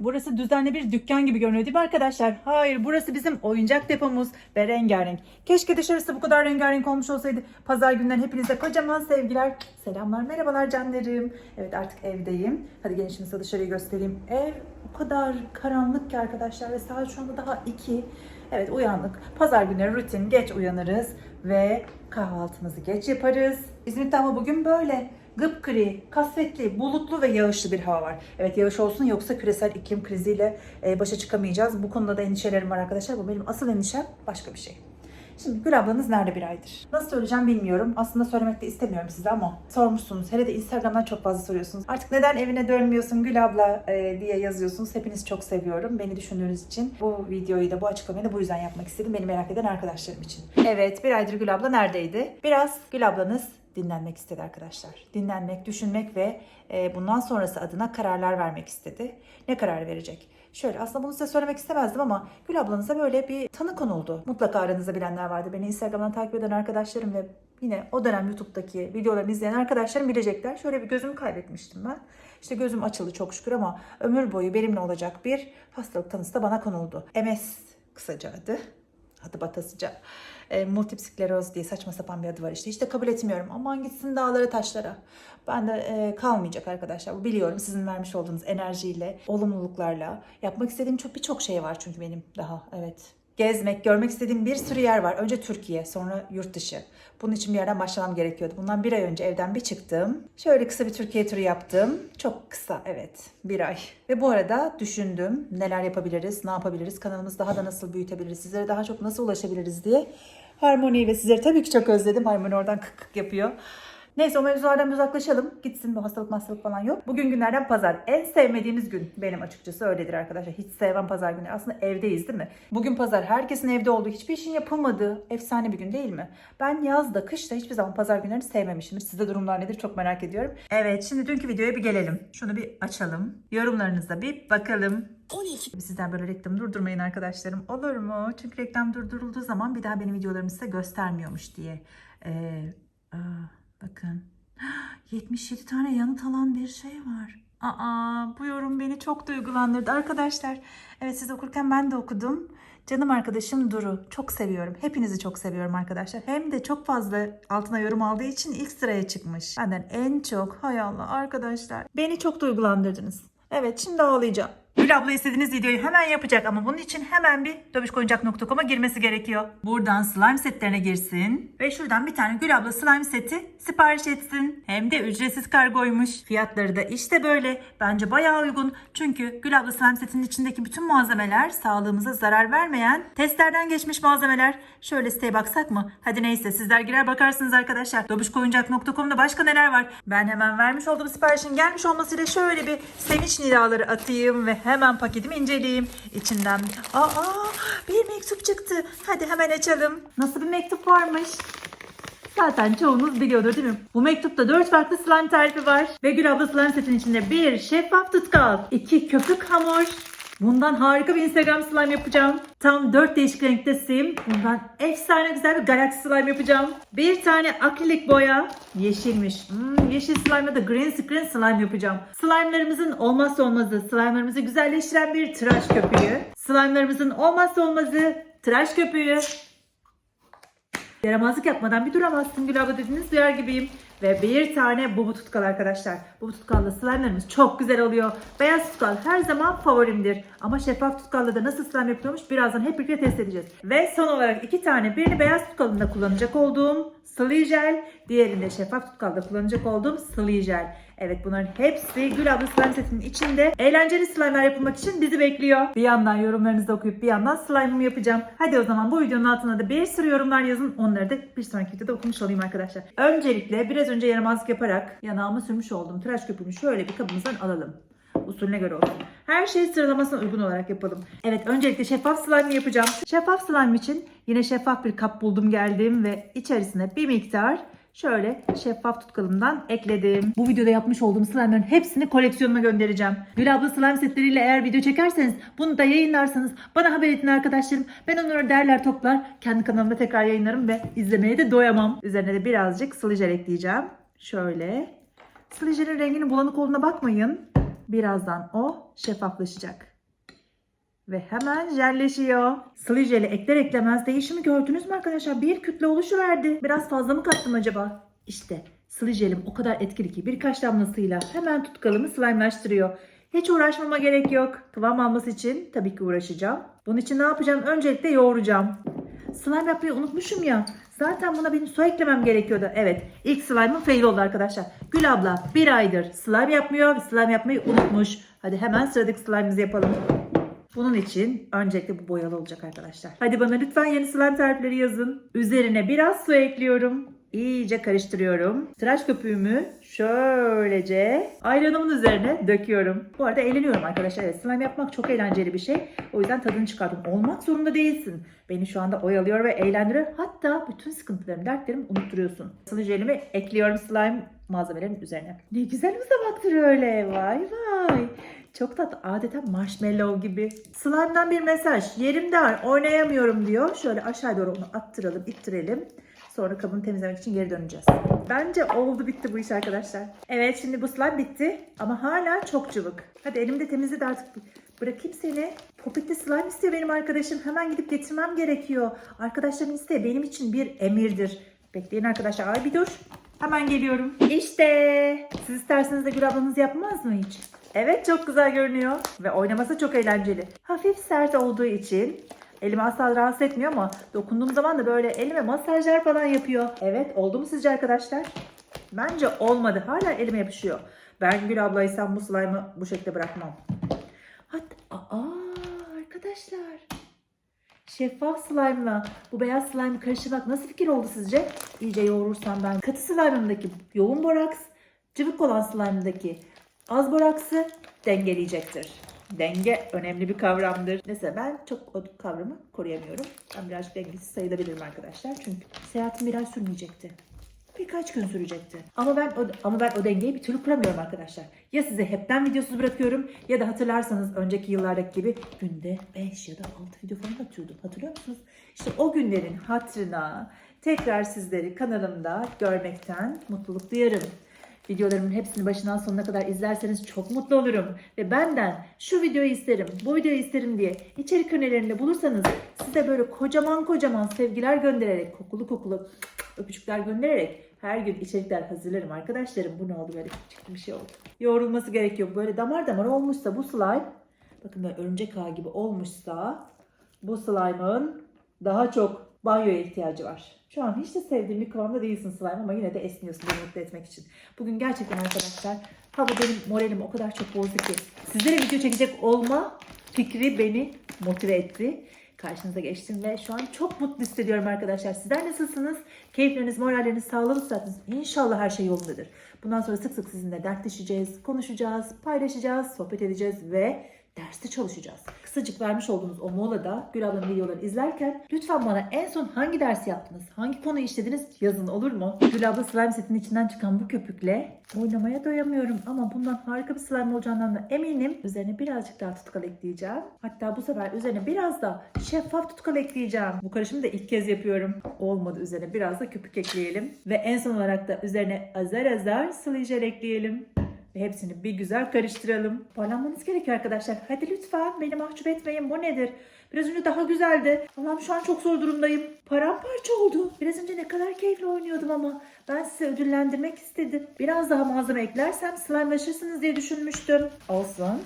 Burası düzenli bir dükkan gibi görünüyor değil mi arkadaşlar? Hayır burası bizim oyuncak depomuz ve rengarenk. Keşke dışarısı bu kadar rengarenk olmuş olsaydı. Pazar günden hepinize kocaman sevgiler. Selamlar merhabalar canlarım. Evet artık evdeyim. Hadi gelin şimdi size dışarıyı göstereyim. Ev o kadar karanlık ki arkadaşlar ve saat şu anda daha 2. Evet uyandık. Pazar günleri rutin geç uyanırız ve kahvaltımızı geç yaparız. İzmir'de ama bugün böyle gıpgri, kasvetli, bulutlu ve yağışlı bir hava var. Evet yağış olsun yoksa küresel iklim kriziyle e, başa çıkamayacağız. Bu konuda da endişelerim var arkadaşlar. Bu benim asıl endişem başka bir şey. Şimdi Gül ablanız nerede bir aydır? Nasıl söyleyeceğim bilmiyorum. Aslında söylemek de istemiyorum size ama sormuşsunuz. Hele de Instagram'dan çok fazla soruyorsunuz. Artık neden evine dönmüyorsun Gül abla e, diye yazıyorsunuz. Hepiniz çok seviyorum. Beni düşündüğünüz için bu videoyu da bu açıklamayı da bu yüzden yapmak istedim. Beni merak eden arkadaşlarım için. Evet bir aydır Gül abla neredeydi? Biraz Gül ablanız dinlenmek istedi arkadaşlar. Dinlenmek, düşünmek ve e, bundan sonrası adına kararlar vermek istedi. Ne karar verecek? Şöyle aslında bunu size söylemek istemezdim ama Gül ablanıza böyle bir tanı konuldu. Mutlaka aranızda bilenler vardı. Beni Instagram'dan takip eden arkadaşlarım ve yine o dönem YouTube'daki videolarımı izleyen arkadaşlarım bilecekler. Şöyle bir gözümü kaybetmiştim ben. İşte gözüm açıldı çok şükür ama ömür boyu benimle olacak bir hastalık tanısı da bana konuldu. MS kısaca adı. Adı batasıca. E, skleroz diye saçma sapan bir adı var işte. İşte kabul etmiyorum. Aman gitsin dağlara taşlara. Ben de e, kalmayacak arkadaşlar. Bu biliyorum sizin vermiş olduğunuz enerjiyle, olumluluklarla. Yapmak istediğim çok birçok şey var çünkü benim daha. Evet. Gezmek, görmek istediğim bir sürü yer var. Önce Türkiye, sonra yurt dışı. Bunun için bir yerden başlamam gerekiyordu. Bundan bir ay önce evden bir çıktım. Şöyle kısa bir Türkiye turu yaptım. Çok kısa, evet. Bir ay. Ve bu arada düşündüm neler yapabiliriz, ne yapabiliriz, kanalımızı daha da nasıl büyütebiliriz, sizlere daha çok nasıl ulaşabiliriz diye. Harmoni'yi ve sizleri tabii ki çok özledim. Harmoni oradan kık kık yapıyor. Neyse o mevzulardan uzaklaşalım. Gitsin bu hastalık hastalık falan yok. Bugün günlerden pazar. En sevmediğimiz gün benim açıkçası öyledir arkadaşlar. Hiç sevmem pazar günü. Aslında evdeyiz değil mi? Bugün pazar. Herkesin evde olduğu, hiçbir işin yapılmadığı efsane bir gün değil mi? Ben yazda, kışta hiçbir zaman pazar günlerini sevmemişimdir. Sizde durumlar nedir çok merak ediyorum. Evet şimdi dünkü videoya bir gelelim. Şunu bir açalım. Yorumlarınıza bir bakalım. 12. Sizden böyle reklam durdurmayın arkadaşlarım. Olur mu? Çünkü reklam durdurulduğu zaman bir daha benim videolarımı size göstermiyormuş diye. Ee, aa, bakın. 77 tane yanıt alan bir şey var. Aa, bu yorum beni çok duygulandırdı arkadaşlar. Evet siz okurken ben de okudum. Canım arkadaşım Duru. Çok seviyorum. Hepinizi çok seviyorum arkadaşlar. Hem de çok fazla altına yorum aldığı için ilk sıraya çıkmış. Benden en çok hay Allah arkadaşlar. Beni çok duygulandırdınız. Evet şimdi ağlayacağım. Gül abla istediğiniz videoyu hemen yapacak ama bunun için hemen bir dövüşkoyuncak.com'a girmesi gerekiyor. Buradan slime setlerine girsin ve şuradan bir tane Gül abla slime seti sipariş etsin. Hem de ücretsiz kargoymuş. Fiyatları da işte böyle. Bence bayağı uygun. Çünkü Gül abla slime setinin içindeki bütün malzemeler sağlığımıza zarar vermeyen testlerden geçmiş malzemeler. Şöyle siteye baksak mı? Hadi neyse sizler girer bakarsınız arkadaşlar. Dobuşkoyuncak.com'da başka neler var? Ben hemen vermiş olduğum siparişin gelmiş olmasıyla şöyle bir sevinç nidaları atayım ve hemen paketimi inceleyeyim. İçinden aa bir mektup çıktı. Hadi hemen açalım. Nasıl bir mektup varmış? Zaten çoğunuz biliyordur değil mi? Bu mektupta 4 farklı slime tarifi var. Ve Gül abla slime setin içinde bir şeffaf tutkal, iki köpük hamur, Bundan harika bir Instagram slime yapacağım. Tam 4 değişik renkte sim. Bundan efsane güzel bir galaksi slime yapacağım. Bir tane akrilik boya. Yeşilmiş. Hmm, yeşil slime'la da green screen slime yapacağım. Slime'larımızın olmazsa olmazı, slime'larımızı güzelleştiren bir tıraş köpüğü. Slime'larımızın olmazsa olmazı tıraş köpüğü. Yaramazlık yapmadan bir duramazsın Gül abla dediğiniz duyar gibiyim. Ve bir tane bubu tutkal arkadaşlar. Bubu tutkalla slime'larımız çok güzel oluyor. Beyaz tutkal her zaman favorimdir. Ama şeffaf tutkalla da nasıl slime yapılıyormuş birazdan hep birlikte test edeceğiz. Ve son olarak iki tane birini beyaz tutkalında kullanacak olduğum sıvı jel. Diğerini de şeffaf tutkalda kullanacak olduğum jel. Evet bunların hepsi Gül abla slime setinin içinde eğlenceli slime'lar yapılmak için bizi bekliyor. Bir yandan yorumlarınızı okuyup bir yandan slime'ımı yapacağım. Hadi o zaman bu videonun altına da bir sürü yorumlar yazın. Onları da bir sonraki videoda okumuş olayım arkadaşlar. Öncelikle biraz önce yaramazlık yaparak yanağıma sürmüş olduğum tıraş köpüğünü şöyle bir kabımızdan alalım. Usulüne göre olsun. Her şeyi sıralamasına uygun olarak yapalım. Evet öncelikle şeffaf slime yapacağım. Şeffaf slime için yine şeffaf bir kap buldum geldim ve içerisine bir miktar şöyle şeffaf tutkalımdan ekledim. Bu videoda yapmış olduğum slime'ların hepsini koleksiyonuma göndereceğim. Gül abla slime setleriyle eğer video çekerseniz bunu da yayınlarsanız bana haber edin arkadaşlarım. Ben onları derler toplar. Kendi kanalımda tekrar yayınlarım ve izlemeye de doyamam. Üzerine de birazcık sıvı ekleyeceğim. Şöyle. Sıvı jelin renginin bulanık olduğuna bakmayın. Birazdan o şeffaflaşacak. Ve hemen jelleşiyor. Sıvı jeli ekler eklemez değişimi gördünüz mü arkadaşlar? Bir kütle oluşuverdi. Biraz fazla mı kattım acaba? İşte sıvı jelim o kadar etkili ki birkaç damlasıyla hemen tutkalımı slime'laştırıyor. Hiç uğraşmama gerek yok. Kıvam alması için tabii ki uğraşacağım. Bunun için ne yapacağım? Öncelikle yoğuracağım. Slime yapmayı unutmuşum ya. Zaten buna benim su eklemem gerekiyordu. Evet ilk slime'ım fail oldu arkadaşlar. Gül abla bir aydır slime yapmıyor slime yapmayı unutmuş. Hadi hemen sıradaki slime'ımızı yapalım. Bunun için öncelikle bu boyalı olacak arkadaşlar. Hadi bana lütfen yeni slime tarifleri yazın. Üzerine biraz su ekliyorum. İyice karıştırıyorum. Tıraş köpüğümü şöylece ayranımın üzerine döküyorum. Bu arada eğleniyorum arkadaşlar. Evet, slime yapmak çok eğlenceli bir şey. O yüzden tadını çıkardım. Olmak zorunda değilsin. Beni şu anda oyalıyor ve eğlendiriyor. Hatta bütün sıkıntılarımı, dertlerimi unutturuyorsun. Sıvı jelimi ekliyorum slime malzemelerin üzerine. Ne güzel uzamaktır öyle. Vay vay. Çok tatlı. Adeta marshmallow gibi. Slime'dan bir mesaj. Yerim dar, oynayamıyorum diyor. Şöyle aşağı doğru onu attıralım, ittirelim. Sonra kabını temizlemek için geri döneceğiz. Bence oldu bitti bu iş arkadaşlar. Evet şimdi bu slime bitti ama hala çok cıvık. Hadi elimde temizledi artık. Bırakayım seni. Popitli slime istiyor benim arkadaşım. Hemen gidip getirmem gerekiyor. Arkadaşlarımın isteği benim için bir emirdir. Bekleyin arkadaşlar. Ay bir dur. Hemen geliyorum. İşte. Siz isterseniz de Gül ablanız yapmaz mı hiç? Evet çok güzel görünüyor. Ve oynaması çok eğlenceli. Hafif sert olduğu için Elimi asla rahatsız etmiyor ama dokunduğum zaman da böyle elime masajlar falan yapıyor. Evet oldu mu sizce arkadaşlar? Bence olmadı. Hala elime yapışıyor. Ben Gül ablaysam bu slime'ı bu şekilde bırakmam. Hatta aa arkadaşlar. Şeffaf slime'la bu beyaz slime karıştırmak nasıl fikir oldu sizce? İyice yoğurursam ben katı slime'ımdaki yoğun boraks, cıvık olan slime'daki az boraksı dengeleyecektir. Denge önemli bir kavramdır. Mesela ben çok o kavramı koruyamıyorum. Ben birazcık dengesiz sayılabilirim arkadaşlar. Çünkü seyahatim biraz sürmeyecekti. Birkaç gün sürecekti. Ama ben o, ama ben o dengeyi bir türlü kuramıyorum arkadaşlar. Ya size hepten videosuz bırakıyorum ya da hatırlarsanız önceki yıllardaki gibi günde 5 ya da 6 video falan atıyordum. Hatırlıyor musunuz? İşte o günlerin hatırına tekrar sizleri kanalımda görmekten mutluluk duyarım. Videolarımın hepsini başından sonuna kadar izlerseniz çok mutlu olurum. Ve benden şu videoyu isterim, bu videoyu isterim diye içerik önerilerinde bulursanız size böyle kocaman kocaman sevgiler göndererek, kokulu kokulu öpücükler göndererek her gün içerikler hazırlarım arkadaşlarım. Bu ne oldu böyle küçük bir şey oldu. Yoğrulması gerekiyor. Böyle damar damar olmuşsa bu slime, bakın böyle örümcek ağı gibi olmuşsa bu slime'ın daha çok banyoya ihtiyacı var. Şu an hiç de sevdiğim bir kıvamda değilsin slime ama yine de esniyorsun beni mutlu etmek için. Bugün gerçekten arkadaşlar hava benim moralim o kadar çok bozdu ki sizlere video çekecek olma fikri beni motive etti. Karşınıza geçtim ve şu an çok mutlu hissediyorum arkadaşlar. Sizler nasılsınız? Keyifleriniz, moralleriniz, sağlığınız, sıhhatiniz inşallah her şey yolundadır. Bundan sonra sık sık sizinle dertleşeceğiz, konuşacağız, paylaşacağız, sohbet edeceğiz ve derste çalışacağız. Kısacık vermiş olduğunuz o molada Gül ablanın videolarını izlerken lütfen bana en son hangi dersi yaptınız, hangi konuyu işlediniz yazın olur mu? Gül abla slime setinin içinden çıkan bu köpükle oynamaya doyamıyorum ama bundan harika bir slime olacağından da eminim. Üzerine birazcık daha tutkal ekleyeceğim. Hatta bu sefer üzerine biraz da şeffaf tutkal ekleyeceğim. Bu karışımı da ilk kez yapıyorum. Olmadı üzerine biraz da köpük ekleyelim. Ve en son olarak da üzerine azar azar sıvı ekleyelim. Ve hepsini bir güzel karıştıralım. Parlanmanız gerekiyor arkadaşlar. Hadi lütfen beni mahcup etmeyin. Bu nedir? Biraz önce daha güzeldi. Allah'ım şu an çok zor durumdayım. Paramparça oldu. Biraz önce ne kadar keyifli oynuyordum ama ben sizi ödüllendirmek istedim. Biraz daha malzeme eklersem slime'laşırsınız diye düşünmüştüm. Olsun.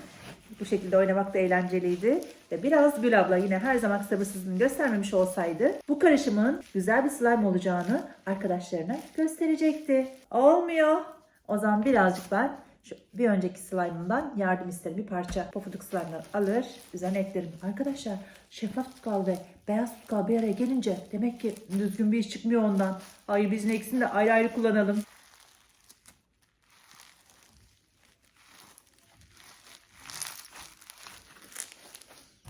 Bu şekilde oynamak da eğlenceliydi. Ve biraz Gül abla yine her zaman sabırsızlığını göstermemiş olsaydı bu karışımın güzel bir slime olacağını arkadaşlarına gösterecekti. Olmuyor. O zaman birazcık ben şu bir önceki slime'ımdan yardım isterim. Bir parça pofuduk slime'ları alır, üzerine eklerim. Arkadaşlar şeffaf tutkal ve beyaz tutkal bir araya gelince demek ki düzgün bir iş çıkmıyor ondan. Ay biz ne ikisini de ayrı ayrı kullanalım.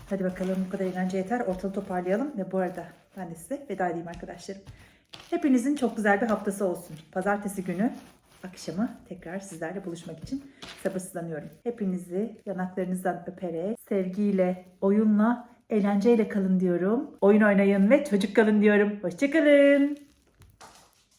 Hadi bakalım bu kadar eğlence yeter. Ortalığı toparlayalım ve bu arada ben de size veda edeyim arkadaşlarım. Hepinizin çok güzel bir haftası olsun. Pazartesi günü akşamı tekrar sizlerle buluşmak için sabırsızlanıyorum. Hepinizi yanaklarınızdan öperek, sevgiyle, oyunla, eğlenceyle kalın diyorum. Oyun oynayın ve çocuk kalın diyorum. Hoşçakalın.